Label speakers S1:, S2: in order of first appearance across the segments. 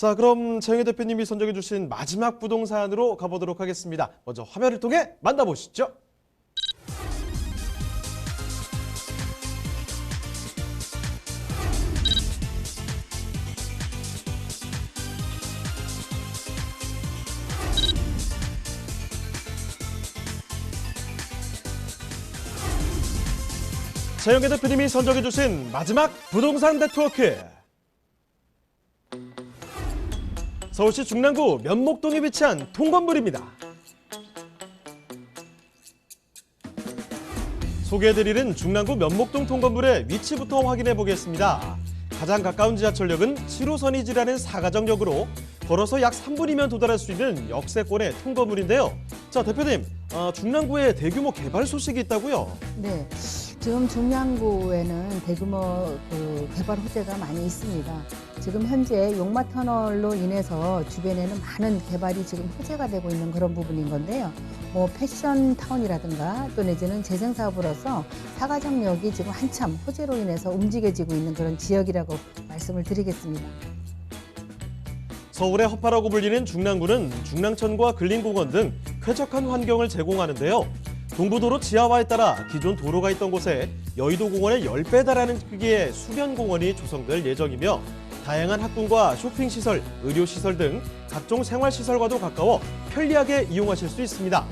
S1: 자, 그럼 정혜 대표님이 선정해 주신 마지막 부동산으로 가보도록 하겠습니다. 먼저 화면을 통해 만나보시죠. 최영계 대표님이 선정해 주신 마지막 부동산 네트워크. 서울시 중랑구 면목동에 위치한 통건물입니다. 소개해드리는 중랑구 면목동 통건물의 위치부터 확인해 보겠습니다. 가장 가까운 지하철역은 7호선이지라는 사가정역으로 걸어서 약 3분이면 도달할 수 있는 역세권의 통건물인데요. 자 대표님, 어, 중랑구에 대규모 개발 소식이 있다고요?
S2: 네. 지금 중량구에는 대규모 그 개발 호재가 많이 있습니다. 지금 현재 용마 터널로 인해서 주변에는 많은 개발이 지금 호재가 되고 있는 그런 부분인 건데요. 뭐 패션 타운이라든가 또 내지는 재생 사업으로서 사가정역이 지금 한참 호재로 인해서 움직여지고 있는 그런 지역이라고 말씀을 드리겠습니다.
S1: 서울의 허파라고 불리는 중랑구는 중랑천과 근린공원 등 쾌적한 환경을 제공하는데요. 동부도로 지하화에 따라 기존 도로가 있던 곳에 여의도 공원의 10배 달하는 크기의 수변공원이 조성될 예정이며 다양한 학군과 쇼핑시설, 의료시설 등 각종 생활시설과도 가까워 편리하게 이용하실 수 있습니다.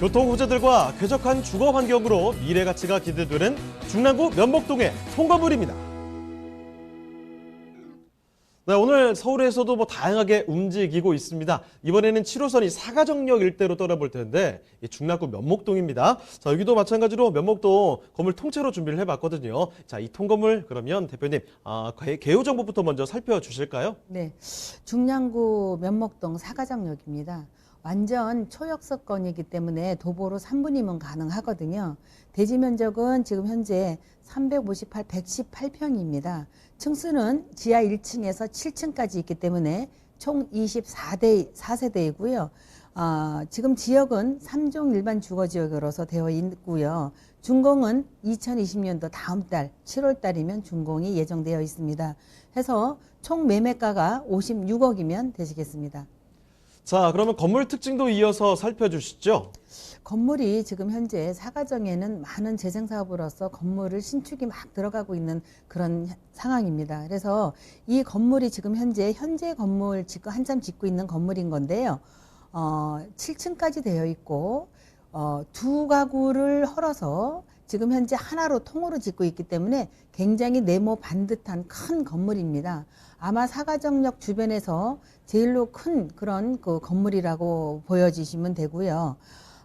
S1: 교통 호재들과 쾌적한 주거 환경으로 미래 가치가 기대되는 중랑구 면목동의 통과물입니다. 네, 오늘 서울에서도 뭐 다양하게 움직이고 있습니다. 이번에는 7호선이 사가정역 일대로 떠나볼 텐데 이 중랑구 면목동입니다. 자, 여기도 마찬가지로 면목동 건물 통째로 준비를 해봤거든요. 자, 이 통건물 그러면 대표님 아, 개- 개요 정보부터 먼저 살펴주실까요?
S2: 네, 중량구 면목동 사가정역입니다. 완전 초역서권이기 때문에 도보로 3분이면 가능하거든요. 대지 면적은 지금 현재 358, 118평입니다. 층수는 지하 1층에서 7층까지 있기 때문에 총 24대, 4세대이고요. 아, 지금 지역은 3종 일반 주거 지역으로서 되어 있고요. 준공은 2020년도 다음 달 7월 달이면 준공이 예정되어 있습니다. 해서 총 매매가가 56억이면 되시겠습니다.
S1: 자, 그러면 건물 특징도 이어서 살펴주시죠.
S2: 건물이 지금 현재 사가정에는 많은 재생 사업으로서 건물을 신축이 막 들어가고 있는 그런 상황입니다. 그래서 이 건물이 지금 현재 현재 건물 짓고 한참 짓고 있는 건물인 건데요. 어, 7층까지 되어 있고 어, 두 가구를 헐어서 지금 현재 하나로 통으로 짓고 있기 때문에 굉장히 네모 반듯한 큰 건물입니다. 아마 사가정역 주변에서 제일로 큰 그런 그 건물이라고 보여지시면 되고요.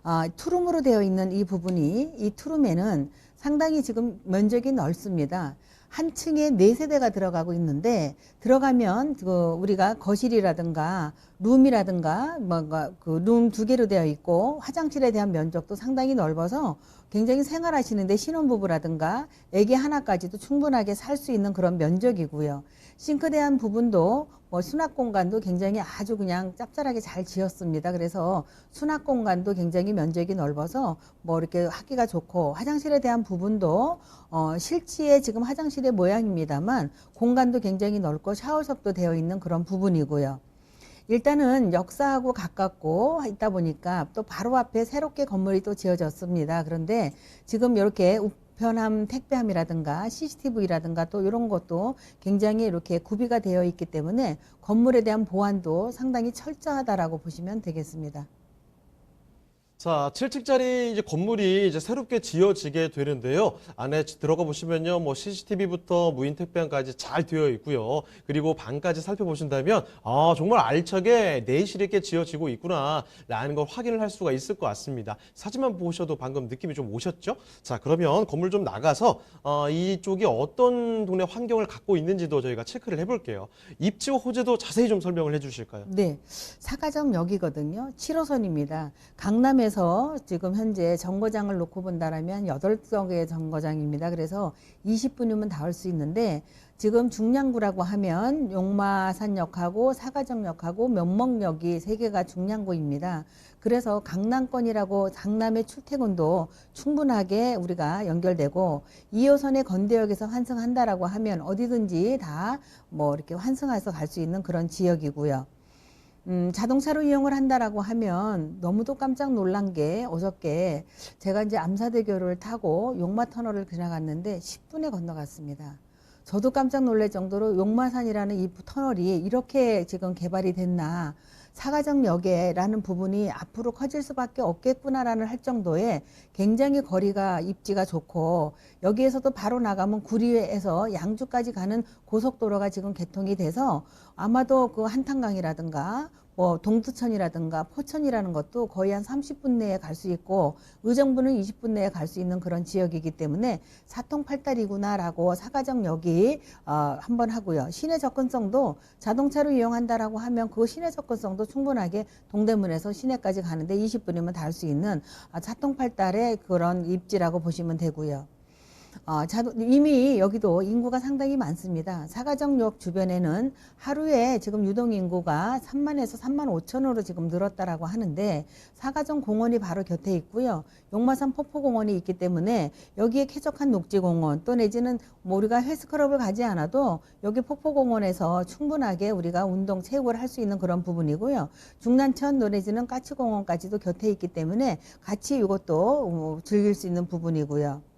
S2: 아, 투룸으로 되어 있는 이 부분이 이 투룸에는 상당히 지금 면적이 넓습니다. 한 층에 네 세대가 들어가고 있는데 들어가면 그 우리가 거실이라든가 룸이라든가 뭔가 그 룸 두 개로 되어 있고 화장실에 대한 면적도 상당히 넓어서 굉장히 생활하시는데 신혼부부라든가 아기 하나까지도 충분하게 살 수 있는 그런 면적이고요. 싱크대 한 부분도 뭐 수납 공간도 굉장히 아주 그냥 짭짤하게 잘 지었습니다. 그래서 수납 공간도 굉장히 면적이 넓어서 뭐 이렇게 하기가 좋고 화장실에 대한 부분도 어 실지에 지금 화장실의 모양입니다만 공간도 굉장히 넓고 샤워석도 되어 있는 그런 부분이고요. 일단은 역사하고 가깝고 있다 보니까 또 바로 앞에 새롭게 건물이 또 지어졌습니다. 그런데 지금 이렇게 우편함 택배함이라든가 CCTV라든가 또 이런 것도 굉장히 이렇게 구비가 되어 있기 때문에 건물에 대한 보안도 상당히 철저하다라고 보시면 되겠습니다.
S1: 자, 7층짜리 이제 건물이 이제 새롭게 지어지게 되는데요. 안에 들어가 보시면요. 뭐 CCTV부터 무인 택배함까지 잘 되어 있고요. 그리고 방까지 살펴보신다면 아, 정말 알차게 내실 있게 지어지고 있구나라는 걸 확인을 할 수가 있을 것 같습니다. 사진만 보셔도 방금 느낌이 좀 오셨죠? 자, 그러면 건물 좀 나가서 어, 이쪽이 어떤 동네 환경을 갖고 있는지도 저희가 체크를 해 볼게요. 입지 호재도 자세히 좀 설명을 해 주실까요?
S2: 네. 사가정역이거든요. 7호선입니다. 강남에서 중에서 지금 현재 정거장을 놓고 본다라면 8개의 정거장입니다. 그래서 20분이면 닿을 수 있는데 지금 중량구라고 하면 용마산역하고 사가정역하고 면목역이 세 개가 중량구입니다. 그래서 강남권이라고 강남의 출퇴근도 충분하게 우리가 연결되고 2호선의 건대역에서 환승한다라고 하면 어디든지 다 뭐 이렇게 환승해서 갈 수 있는 그런 지역이고요. 음, 자동차로 이용을 한다라고 하면 너무도 깜짝 놀란 게 어저께 제가 이제 암사대교를 타고 용마 터널을 지나갔는데 10분에 건너갔습니다. 저도 깜짝 놀랄 정도로 용마산이라는 이 터널이 이렇게 지금 개발이 됐나 사가정 역에라는 부분이 앞으로 커질 수밖에 없겠구나라는 할 정도의 굉장히 거리가 입지가 좋고 여기에서도 바로 나가면 구리에서 양주까지 가는 고속도로가 지금 개통이 돼서 아마도 그 한탄강이라든가 뭐 동두천이라든가 포천이라는 것도 거의 한 30분 내에 갈 수 있고 의정부는 20분 내에 갈 수 있는 그런 지역이기 때문에 사통팔달이구나라고 사가정역이 어, 한번 하고요. 시내 접근성도 자동차로 이용한다라고 하면 그 시내 접근성도 충분하게 동대문에서 시내까지 가는데 20분이면 닿을 수 있는 아, 사통팔달의 그런 입지라고 보시면 되고요. 어, 자동, 이미 여기도 인구가 상당히 많습니다. 사가정역 주변에는 하루에 지금 유동 인구가 3만에서 3만 5천으로 지금 늘었다라고 하는데 사가정 공원이 바로 곁에 있고요. 용마산 폭포공원이 있기 때문에 여기에 쾌적한 녹지공원 또 내지는 뭐 우리가 헬스클럽을 가지 않아도 여기 폭포공원에서 충분하게 우리가 운동 체육을 할 수 있는 그런 부분이고요. 중난천 노래지는 까치공원까지도 곁에 있기 때문에 같이 이것도 어, 즐길 수 있는 부분이고요.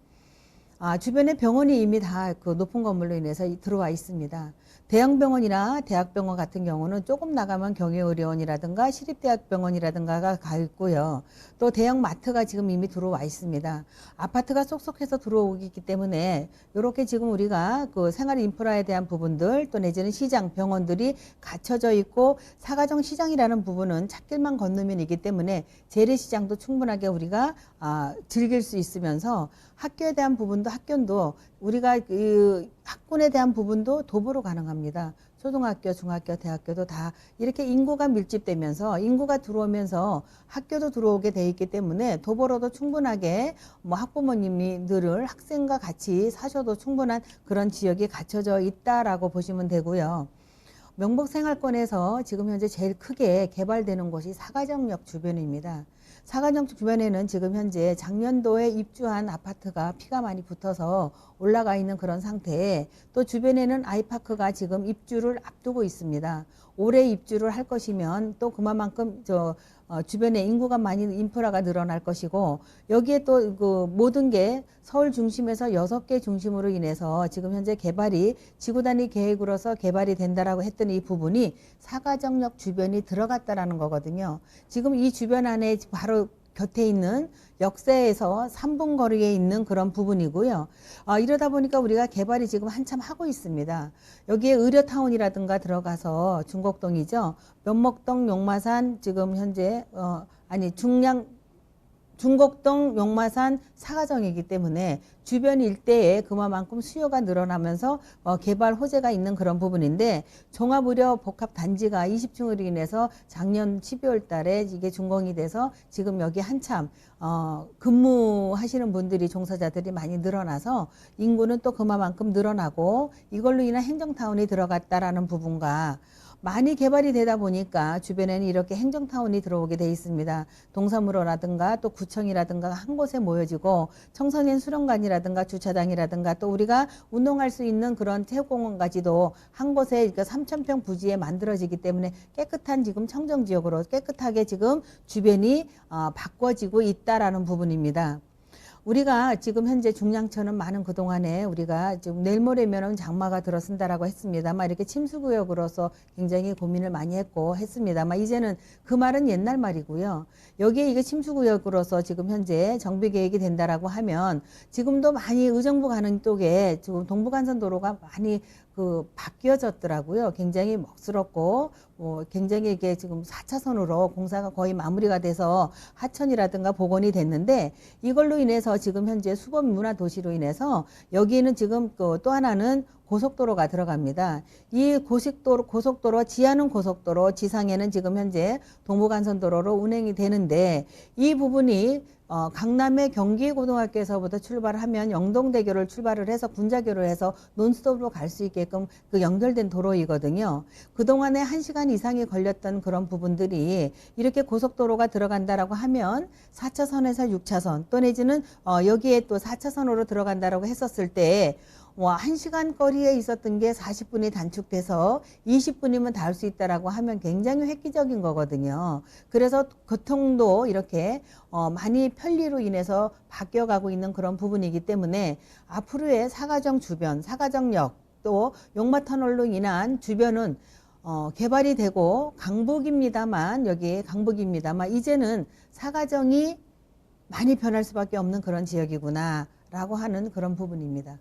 S2: 아, 주변에 병원이 이미 다 그 높은 건물로 인해서 이- 들어와 있습니다. 대형병원이나 대학병원 같은 경우는 조금 나가면 경희의료원이라든가 시립대학병원이라든가가 가 있고요. 또 대형 마트가 지금 이미 들어와 있습니다. 아파트가 쏙쏙해서 들어오기 때문에 이렇게 지금 우리가 그 생활 인프라에 대한 부분들 또 내지는 시장, 병원들이 갖춰져 있고 사가정 시장이라는 부분은 찾길만 건너면이기 때문에 재래시장도 충분하게 우리가 아, 즐길 수 있으면서 학교에 대한 부분도 학교도 우리가 그 학군에 대한 부분도 도보로 가능합니다. 초등학교, 중학교, 대학교도 다 이렇게 인구가 밀집되면서 인구가 들어오면서 학교도 들어오게 돼 있기 때문에 도보로도 충분하게 뭐 학부모님이 늘 학생과 같이 사셔도 충분한 그런 지역이 갖춰져 있다라고 보시면 되고요. 명복 생활권에서 지금 현재 제일 크게 개발되는 곳이 사가정역 주변입니다. 사가정 주변에는 지금 현재 작년도에 입주한 아파트가 피가 많이 붙어서 올라가 있는 그런 상태에 또 주변에는 아이파크가 지금 입주를 앞두고 있습니다. 올해 입주를 할 것이면 또 그만큼 저 어, 주변에 인구가 많이 인프라가 늘어날 것이고 여기에 또 그 모든 게 서울 중심에서 여섯 개 중심으로 인해서 지금 현재 개발이 지구 단위 계획으로서 개발이 된다라고 했던 이 부분이 사가정역 주변이 들어갔다라는 거거든요. 지금 이 주변 안에 바로 곁에 있는 역세에서 3분 거리에 있는 그런 부분이고요. 아, 이러다 보니까 우리가 개발이 지금 한참 하고 있습니다. 여기에 의료타운이라든가 들어가서 중곡동이죠. 면목동, 용마산 지금 현재 어, 아니 중량 중곡동, 용마산, 사가정이기 때문에 주변 일대에 그만큼 수요가 늘어나면서 어, 개발 호재가 있는 그런 부분인데 종합의료 복합 단지가 20층으로 인해서 작년 12월 달에 이게 준공이 돼서 지금 여기 한참 어, 근무하시는 분들이 종사자들이 많이 늘어나서 인구는 또 그만큼 늘어나고 이걸로 인한 행정타운이 들어갔다라는 부분과 많이 개발이 되다 보니까 주변에는 이렇게 행정타운이 들어오게 돼 있습니다. 동사무로라든가 또 구청이라든가 한 곳에 모여지고 청소년 수련관이라든가 주차장이라든가 또 우리가 운동할 수 있는 그런 체육공원까지도 한 곳에 그러니까 3,000평 부지에 만들어지기 때문에 깨끗한 지금 청정지역으로 깨끗하게 지금 주변이 어, 바꿔지고 있다라는 부분입니다. 우리가 지금 현재 중량천은 많은 그동안에 우리가 지금 내일 모레면은 장마가 들어선다라고 했습니다만 이렇게 침수구역으로서 굉장히 고민을 많이 했고 했습니다만 이제는 그 말은 옛날 말이고요. 여기에 이게 침수구역으로서 지금 현재 정비 계획이 된다라고 하면 지금도 많이 의정부 가는 쪽에 지금 동부간선 도로가 많이 그 바뀌어졌더라고요. 굉장히 먹스럽고 뭐 굉장히 이게 지금 4차선으로 공사가 거의 마무리가 돼서 하천이라든가 복원이 됐는데 이걸로 인해서 지금 현재 수법 문화 도시로 인해서 여기는 지금 그 또 하나는 고속도로가 들어갑니다. 이 고속도로, 고속도로, 지하는 고속도로, 지상에는 지금 현재 동부간선도로로 운행이 되는데 이 부분이 어, 강남의 경기고등학교에서부터 출발하면 영동대교를 출발을 해서 군자교를 해서 논스톱으로 갈 수 있게끔 그 연결된 도로이거든요. 그동안에 한시간 이상이 걸렸던 그런 부분들이 이렇게 고속도로가 들어간다라고 하면 4차선에서 6차선 또 내지는 어, 여기에 또 4차선으로 들어간다라고 했었을 때 와, 1시간 거리에 있었던 게 40분이 단축돼서 20분이면 닿을 수 있다라고 하면 굉장히 획기적인 거거든요. 그래서 교통도 이렇게 어, 많이 편리로 인해서 바뀌어가고 있는 그런 부분이기 때문에 앞으로의 사가정 주변, 사가정역 또 용마터널로 인한 주변은 어, 개발이 되고 강북입니다만 여기 강북입니다만 이제는 사가정이 많이 변할 수밖에 없는 그런 지역이구나라고 하는 그런 부분입니다.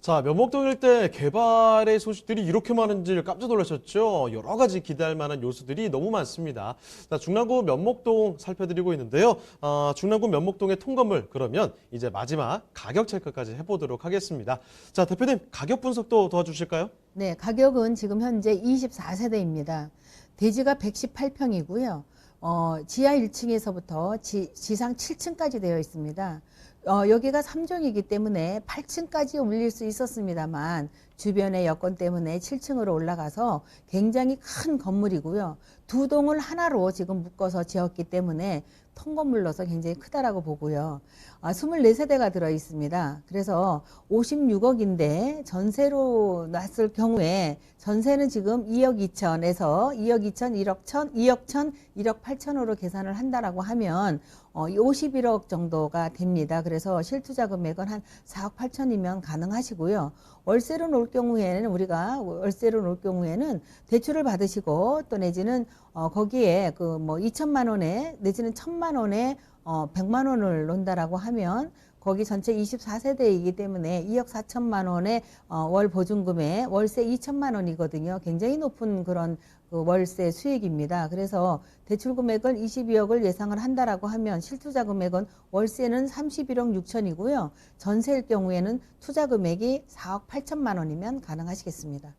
S1: 자, 면목동 일대 개발의 소식들이 이렇게 많은지 깜짝 놀라셨죠? 여러 가지 기대할 만한 요소들이 너무 많습니다. 자, 중랑구 면목동 살펴드리고 있는데요. 어, 중랑구 면목동의 통건물 그러면 이제 마지막 가격 체크까지 해보도록 하겠습니다. 자, 대표님 가격 분석도 도와주실까요?
S2: 네, 가격은 지금 현재 24세대입니다. 대지가 118평이고요. 어, 지하 1층에서부터 지, 지상 7층까지 되어 있습니다. 어, 여기가 3종이기 때문에 8층까지 올릴 수 있었습니다만 주변의 여건 때문에 7층으로 올라가서 굉장히 큰 건물이고요. 두 동을 하나로 지금 묶어서 지었기 때문에 통건물로서 굉장히 크다라고 보고요. 아, 24세대가 들어 있습니다. 그래서 56억인데 전세로 놨을 경우에 전세는 지금 2억 2천에서 2억 2천, 1억 천, 2억 천, 1억 8천으로 계산을 한다라고 하면 어, 51억 정도가 됩니다. 그래서 실투자 금액은 한 4억 8천이면 가능하시고요. 월세로 놓을 경우에는 우리가 월세로 놓을 경우에는 대출을 받으시고 또 내지는 어, 거기에 그 뭐 2천만 원에 내지는 1천만 원에 어, 100만 원을 놓는다라고 하면 거기 전체 24세대이기 때문에 2억 4천만 원의 어, 월 보증금에 월세 2천만 원이거든요. 굉장히 높은 그런 그 월세 수익입니다. 그래서 대출 금액을 22억을 예상을 한다라고 하면 실투자 금액은 월세는 31억 6천이고요. 전세일 경우에는 투자 금액이 4억 8천만 원이면 가능하시겠습니다.